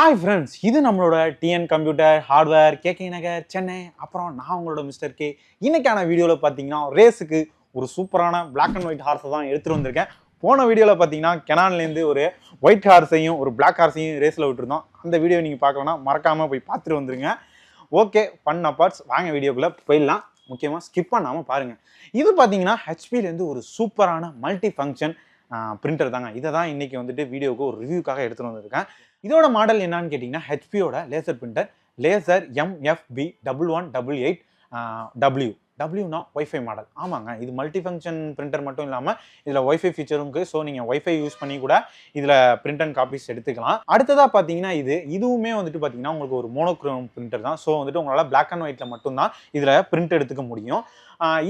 Hi friends இது நம்மளோட TN computer hardware KK Nagar Chennai அப்புறம் நான் உங்களோட மிஸ்டர் கே இன்னைக்கான வீடியோவில் பார்த்தீங்கன்னா ரேஸுக்கு ஒரு சூப்பரான பிளாக் அண்ட் ஒயிட் ஹார்ஸை தான் எடுத்துகிட்டு வந்திருக்கேன். போன வீடியோவில் பார்த்தீங்கன்னா கெனான்லேருந்து ஒரு ஒயிட் ஹார்ஸையும் ஒரு பிளாக் ஹார்ஸையும் ரேஸில் விட்டுருந்தோம். அந்த வீடியோ நீங்கள் பார்க்கலன்னா மறக்காமல் போய் பார்த்துட்டு வந்துருங்க. ஓகே பண்ண பார்ட்ஸ் வாங்க வீடியோக்குள்ளே போயிடலாம். முக்கியமாக ஸ்கிப் பண்ணாமல் பாருங்கள் இது பார்த்தீங்கன்னா ஹெச்பிலேருந்து ஒரு சூப்பரான மல்டி ஃபங்க்ஷன் பிரிண்டர் தாங்க. இதை தான் இன்றைக்கி வந்துட்டு வீடியோவுக்கு ஒரு ரிவ்யூக்காக எடுத்துகிட்டு வந்திருக்கேன். இதோட மாடல் என்னன்னு கேட்டிங்கன்னா ஹெச்பியோட laser printer laser MFP double one double eight W டபிள்யூனா wifi model ஆமாங்க. இது மல்டி ஃபங்க்ஷன் பிரிண்டர் மட்டும் இல்லாமல் இதில் ஒய்ஃபை ஃபீச்சரும் இருக்குது ஸோ நீங்கள் ஒய்ஃபை யூஸ் பண்ணி கூட இதில் பிரிண்ட் அண்ட் காப்பீஸ் எடுத்துக்கலாம். அடுத்ததாக பார்த்தீங்கன்னா இது. இதுவுமே வந்துட்டு பார்த்தீங்கன்னா உங்களுக்கு ஒரு மோனோக்ரோம் பிரிண்டர் தான். ஸோ வந்துட்டு உங்களால் பிளாக் அண்ட் ஒயிட்டில் மட்டும்தான் இதில் பிரிண்ட் எடுத்துக்க முடியும்.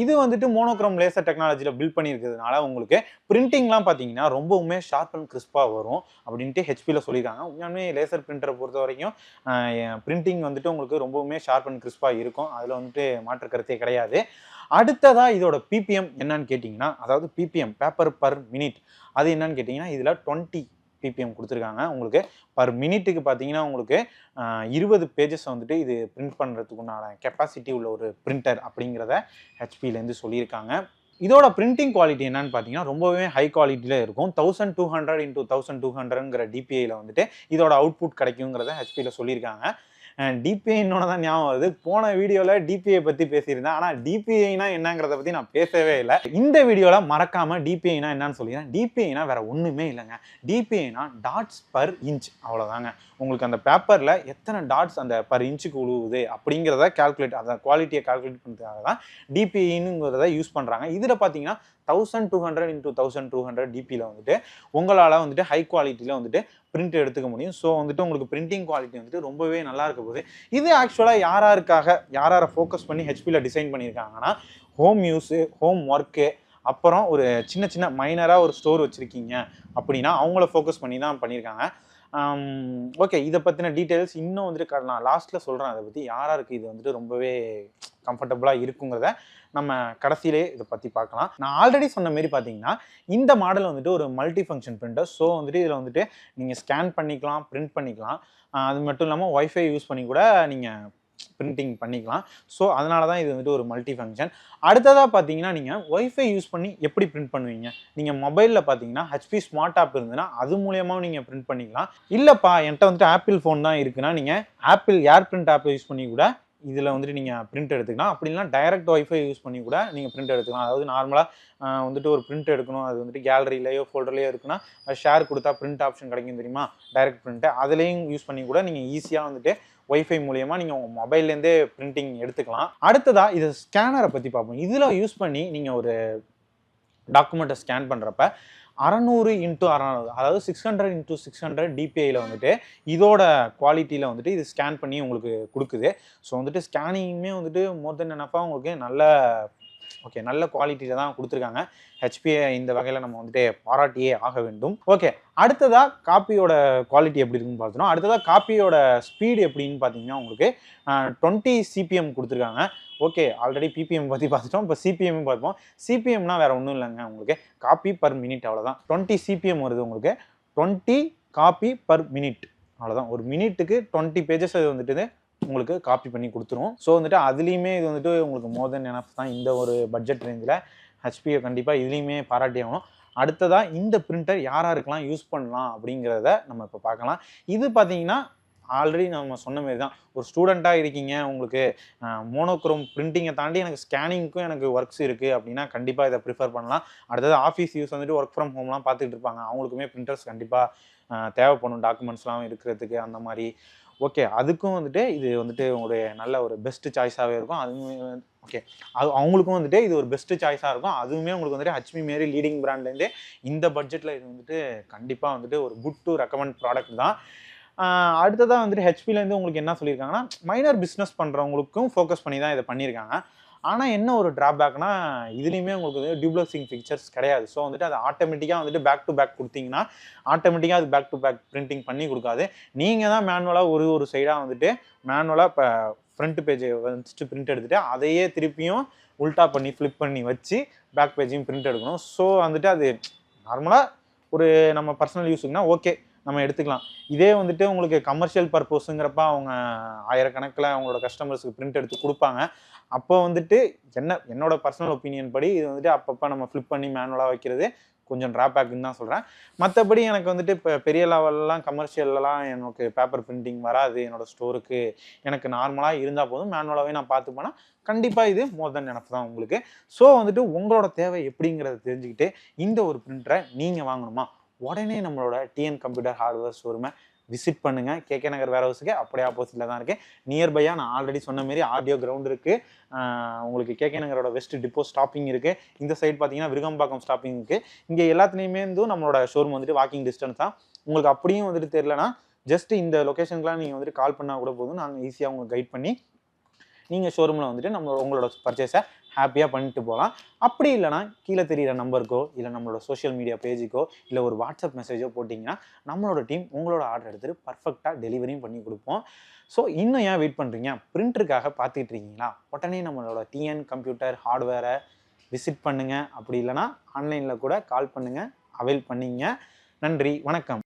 இது வந்துட்டு மோனோக்ரோம் லேசர் டெக்னாலஜியில் பில்ட் பண்ணியிருக்கிறதுனால உங்களுக்கு பிரிண்டிங்லாம் பார்த்தீங்கன்னா ரொம்பவுமே ஷார்ப் அண்ட் கிறிஸ்பாக வரும் அப்படின்ட்டு ஹெச்பியில் சொல்லியிருக்காங்க. உண்மையாலுமே லேசர் பிரிண்டரை பொறுத்த வரைக்கும் பிரிண்டிங் வந்துட்டு உங்களுக்கு ரொம்பவுமே ஷார்ப் அண்ட் கிறிஸ்பாக இருக்கும். அதில் வந்துட்டு மாற்று கருத்தே கிடையாது. அடுத்ததாக இதோட பிபிஎம் என்னன்னு கேட்டிங்கன்னா அதாவது பிபிஎம் பேப்பர் பர் மினிட் அது என்னன்னு கேட்டிங்கன்னா இதில் டுவெண்ட்டி பிபிஎம் கொடுத்துருக்காங்க. உங்களுக்கு பர் மினிட்டுக்கு பார்த்தீங்கன்னா உங்களுக்கு இருபது பேஜஸ் வந்துட்டு இது பிரிண்ட் பண்ணுறதுக்குண்டான கெப்பாசிட்டி உள்ள ஒரு பிரிண்டர் அப்படிங்கிறத ஹெச்பிலேருந்து சொல்லியிருக்காங்க. இதோட பிரிண்டிங் குவாலிட்டி என்னன்னு பார்த்தீங்கன்னா ரொம்பவே ஹை குவாலிட்டியில் இருக்கும். Thousand two hundred into thousand two ஹண்ட்ரட்ங்கிற டிபிஐயில் வந்துட்டு இதோட அவுட்புட் கிடைக்குங்கிறத ஹெச்பியில் சொல்லியிருக்காங்க. டிபிஐன்னோட தான் ஞாபகம் வருது. போன வீடியோவில் டிபிஐ பற்றி பேசியிருந்தேன். ஆனால் டிபிஐனா என்னங்கிறத பற்றி நான் பேசவே இல்லை. இந்த வீடியோவில் மறக்காமல் டிபிஐனா என்னன்னு சொல்லிடுறேன் டிபிஐனா வேறு ஒன்றுமே இல்லைங்க. டிபிஐனா டாட்ஸ் பர் இன்ச் அவ்வளோதாங்க உங்களுக்கு அந்த பேப்பரில் எத்தனை டாட்ஸ் அந்த பர் இன்ச்சுக்கு உழுவுது அப்படிங்கிறத கால்குலேட் அந்த குவாலிட்டியை கால்குலேட் பண்ணுறதுக்காக தான் டிபிஐனுங்கிறத யூஸ் பண்ணுறாங்க இதில் பார்த்தீங்கன்னா thousand two hundred into thousand two hundred டிபியில் வந்துட்டு உங்களால் வந்துட்டு ஹை குவாலிட்டியில் வந்துட்டு பிரிண்ட் எடுத்துக்க முடியும். ஸோ வந்துட்டு உங்களுக்கு பிரிண்டிங் குவாலிட்டி வந்துட்டு ரொம்பவே நல்லா போகுது இது ஆக்சுவலாக யார் யாருக்காக யார் யாரை ஃபோக்கஸ் பண்ணி ஹெச்பியில் டிசைன் பண்ணியிருக்காங்கன்னா ஹோம் யூஸு ஹோம் ஒர்க்கு அப்புறம் ஒரு சின்ன சின்ன மைனராக ஒரு ஸ்டோர் வச்சுருக்கீங்க அப்படின்னா அவங்கள ஃபோக்கஸ் பண்ணி தான் பண்ணியிருக்காங்க ஓகே இதை பற்றின டீட்டெயில்ஸ் இன்னும் வந்துட்டு நான் லாஸ்ட்டில் சொல்கிறேன் அதை பற்றி யாராருக்கு யாருக்கு இது வந்துட்டு ரொம்பவே கம்ஃபர்டபுளாக இருக்குங்கிறத நம்ம கடைசியிலே இதை பற்றி பார்க்கலாம். நான் ஆல்ரெடி சொன்ன மாரி பார்த்தீங்கன்னா இந்த மாடல் வந்துட்டு ஒரு மல்டி ஃபங்க்ஷன் பிரிண்டர் ஸோ வந்துட்டு இதில் வந்துட்டு நீங்கள் ஸ்கேன் பண்ணிக்கலாம் பிரிண்ட் பண்ணிக்கலாம். அது மட்டும் இல்லாமல் ஒய்ஃபை யூஸ் பண்ணி கூட நீங்கள் பிரிண்டிங் பண்ணிக்கலாம். ஸோ அதனால தான் இது வந்துட்டு ஒரு மல்டி ஃபங்க்ஷன் அடுத்ததாக பார்த்தீங்கன்னா நீங்கள் ஒய்ஃபை யூஸ் பண்ணி எப்படி பிரிண்ட் பண்ணுவீங்க? நீங்கள் மொபைலில் பார்த்தீங்கன்னா ஹெச்பி ஸ்மார்ட் ஆப் இருந்ததுன்னா அது மூலியமாகவும் நீங்கள் பிரிண்ட் பண்ணிக்கலாம். இல்லைப்பா என்கிட்ட வந்துட்டு ஆப்பிள் ஃபோன் தான் இருக்குன்னா நீங்கள் ஆப்பிள் ஏர் பிரிண்ட் ஆப்பை யூஸ் பண்ணி கூட இதில் வந்துட்டு நீங்கள் பிரிண்ட் எடுத்துக்கலாம். அப்படி டைரக்ட் ஒய்ஃபை யூஸ் பண்ணி கூட நீங்கள் பிரிண்ட் எடுத்துக்கலாம். அதாவது நார்மலாக வந்துட்டு ஒரு பிரிண்ட் எடுக்கணும். அது வந்துட்டு கேலரியிலையோ ஃபோல்டர்லையோ இருக்குன்னா ஷேர் கொடுத்தா பிரிண்ட் ஆப்ஷன் கிடைக்கும் தெரியுமா? டைரக்ட் பிரிண்ட்டு அதுலேயும் யூஸ் பண்ணி கூட நீங்கள் ஈஸியாக வந்துட்டு ஒய்ஃபை மூலியமாக நீங்கள் உங்கள் மொபைல்லேருந்தே பிரிண்டிங் எடுத்துக்கலாம். அடுத்ததாக இது ஸ்கேனரை பற்றி பார்ப்போம். இதில் யூஸ் பண்ணி நீங்கள் ஒரு டாக்குமெண்ட்டை ஸ்கேன் பண்ணுறப்ப அறநூறு இன்ட்டு அறநூறு அதாவது six hundred into six hundred டிபிஐயில் வந்துட்டு இதோட குவாலிட்டியில் வந்துட்டு இது ஸ்கேன் பண்ணி உங்களுக்கு கொடுக்குது. ஸோ வந்துட்டு ஸ்கேனிங்குமே வந்துட்டு மோர் தென் என்னப்பா உங்களுக்கு நல்ல ஓகே நல்ல குவாலிட்டியில் தான் கொடுத்துருக்காங்க. ஹெச்பியை இந்த வகையில் நம்ம வந்துட்டு பாராட்டியே ஆக வேண்டும். ஓகே அடுத்ததாக காப்பியோட குவாலிட்டி எப்படி இருக்குன்னு பார்த்தோம் அடுத்ததாக காப்பியோட ஸ்பீடு எப்படின்னு பார்த்தீங்கன்னா உங்களுக்கு டுவெண்ட்டி சிபிஎம் கொடுத்துருக்காங்க. ஓகே ஆல்ரெடி பிபிஎம் பற்றி பார்த்துட்டோம். இப்போ சிபிஎம் பார்ப்போம். சிபிஎம்னா வேறு ஒன்றும் இல்லைங்க உங்களுக்கு. காப்பி பர் மினிட் அவ்வளோதான் டுவெண்ட்டி சிபிஎம் வருது உங்களுக்கு. டுவெண்ட்டி காப்பி பர் மினிட் அவ்வளோதான் ஒரு மினிட்டுக்கு டுவெண்ட்டி பேஜஸ் அது வந்துட்டு உங்களுக்கு காப்பி பண்ணி கொடுத்துரும். ஸோ வந்துட்டு அதுலேயுமே இது வந்துட்டு உங்களுக்கு மோர் தென் எனஃப் தான் இந்த ஒரு பட்ஜெட் ரேஞ்சில் ஹெச்பியை கண்டிப்பாக இதுலேயுமே பாராட்டி ஆகணும். அடுத்ததாக இந்த பிரிண்டர் யார் யாருக்கெல்லாம் யூஸ் பண்ணலாம் அப்படிங்கிறத நம்ம இப்போ பார்க்கலாம். இது பார்த்தீங்கன்னா ஆல்ரெடி நம்ம சொன்ன மாதிரி தான். ஒரு ஸ்டூடெண்ட்டாக இருக்கீங்க உங்களுக்கு மோனோக்ரோம் பிரிண்டிங்கை தாண்டி எனக்கு ஸ்கேனிங்க்கும் எனக்கு ஒர்க்ஸ் இருக்குது அப்படின்னா கண்டிப்பாக இதை ப்ரிஃபர் பண்ணலாம். அடுத்தது ஆஃபீஸ் யூஸ் வந்துட்டு ஒர்க் ஃப்ரம் ஹோம்லாம் பார்த்துட்டு இருப்பாங்க. அவங்களுக்குமே பிரிண்டர்ஸ் கண்டிப்பாக தேவைப்படும் டாக்குமெண்ட்ஸ்லாம் இருக்கிறதுக்கு அந்த மாதிரி. ஓகே அதுக்கும் வந்துட்டு இது வந்துட்டு உங்களுடைய நல்ல ஒரு பெஸ்ட் சாய்ஸாகவே இருக்கும். அதுவுமே ஓகே அது அவங்களுக்கும் வந்துட்டு இது ஒரு பெஸ்ட் சாய்ஸாக இருக்கும். அதுவுமே உங்களுக்கு வந்துட்டு ஹச்மி மாரி லீடிங் பிராண்ட்லேருந்தே இந்த பட்ஜெட்டில் இது வந்துட்டு கண்டிப்பாக வந்துட்டு ஒரு குட் டு ரெக்கமெண்ட் ப்ராடக்ட் தான். அடுத்ததாக வந்துட்டு ஹெச்பிலேருந்து உங்களுக்கு என்ன சொல்லியிருக்காங்கன்னா மைனர் பிஸ்னஸ் பண்ணுறவங்களுக்கும் ஃபோக்கஸ் பண்ணி தான் இதை பண்ணியிருக்காங்க. ஆனால் என்ன ஒரு ட்ராபேக்னா இதுலேயுமே உங்களுக்கு வந்து டியூப்ளக்ஸிங் பிக்சர்ஸ் கிடையாது. ஸோ வந்துட்டு அது ஆட்டோமேட்டிக்காக வந்துட்டு பேக் டு பேக் கொடுத்தீங்கன்னா ஆட்டோமேட்டிக்காக அது பேக் டு பேக் பிரிண்டிங் பண்ணி கொடுக்காது. நீங்கள் தான் மேனுவலாக ஒரு ஒரு சைடாக வந்துட்டு மேனுவலாக இப்போ ஃப்ரண்ட் பேஜை வந்துட்டு பிரிண்ட் எடுத்துட்டு அதையே திருப்பியும் உல்டா பண்ணி ஃப்ளிப் பண்ணி வச்சு பேக் பேஜையும் பிரிண்ட் எடுக்கணும். ஸோ வந்துட்டு அது நார்மலாக ஒரு நம்ம பர்சனல் யூஸுக்குனா ஓகே நம்ம எடுத்துக்கலாம். இதே வந்துட்டு உங்களுக்கு கமர்ஷியல் பர்பஸுங்கிறப்ப அவங்க ஆயிரக்கணக்கில் அவங்களோட கஸ்டமர்ஸுக்கு பிரிண்ட் எடுத்து கொடுப்பாங்க. அப்போ வந்துட்டு என்ன என்னோட பர்சனல் ஒப்பீனியன் படி இது வந்துட்டு அப்பப்போ நம்ம ஃப்ளிப் பண்ணி மேனுவலாக வைக்கிறது கொஞ்சம் ட்ராபேக்குன்னு தான் சொல்கிறேன் மற்றபடி எனக்கு வந்துட்டு இப்போ பெரிய லெவல்லாம் கமர்ஷியல்லாம் எனக்கு பேப்பர் பிரிண்டிங் வராது. என்னோட ஸ்டோருக்கு எனக்கு நார்மலாக இருந்தால் போதும். மேனுவலாகவே நான் பார்த்து போனால் கண்டிப்பாக இது மோர் தென் எனஃப் தான் உங்களுக்கு. ஸோ வந்துட்டு உங்களோட தேவை எப்படிங்கிறத தெரிஞ்சுக்கிட்டு இந்த ஒரு பிரிண்டரை நீங்கள் வாங்கணுமா? உடனே நம்மளோட டிஎன் கம்ப்யூட்டர் ஹார்ட்வேர் ஷோரூமை விசிட் பண்ணுங்க. கேகே நகர் வேர் ஹவுஸுக்கு அப்படியே ஆப்போசிட்டில் தான் இருக்கேன் நியர்பையாக நான் ஆல்ரெடி சொன்ன மாரி ஆடியோ கிரவுண்ட் இருக்குது உங்களுக்கு கேகே நகரோட வெஸ்ட் டிப்போ ஸ்டாப்பிங் இருக்குது இந்த சைடு பார்த்தீங்கன்னா விருகம்பாக்கம் ஸ்டாப்பிங் இருக்குது இங்கே எல்லாத்துலேயுமே இருந்தும் நம்மளோட ஷோரூம் வந்துட்டு வாக்கிங் டிஸ்டன்ஸ் தான் உங்களுக்கு அப்படியும் வந்துட்டு தெரிலனா ஜஸ்ட் இந்த லொக்கேஷனுக்குலாம் நீங்கள் வந்துட்டு கால் பண்ணால் கூட போதும். நாங்கள் ஈஸியாக உங்களுக்கு கைட் பண்ணி நீங்கள் ஷோரூமில் வந்துட்டு நம்ம உங்களோட பர்ச்சேஸை ஹாப்பியாக பண்ணிட்டு போகலாம். அப்படி இல்லைனா கீழே தெரியிற நம்பருக்கோ இல்லை நம்மளோட சோஷியல் மீடியா பேஜுக்கோ இல்லை ஒரு வாட்ஸ்அப் மெசேஜோ போட்டிங்கன்னா நம்மளோட டீம் உங்களோட ஆர்டர் எடுத்துகிட்டு பர்ஃபெக்டாக டெலிவரியும் பண்ணி கொடுப்போம். ஸோ இன்னும் ஏன் வெயிட் பண்ணுறீங்க பிரிண்டருக்காக பார்த்துட்டு இருக்கீங்களா? உடனே நம்மளோட டிஎன் கம்ப்யூட்டர் ஹார்ட்வேரை விசிட் பண்ணுங்கள் அப்படி இல்லைனா ஆன்லைனில் கூட கால் பண்ணுங்கள் அவைல் பண்ணிங்க. நன்றி. வணக்கம்.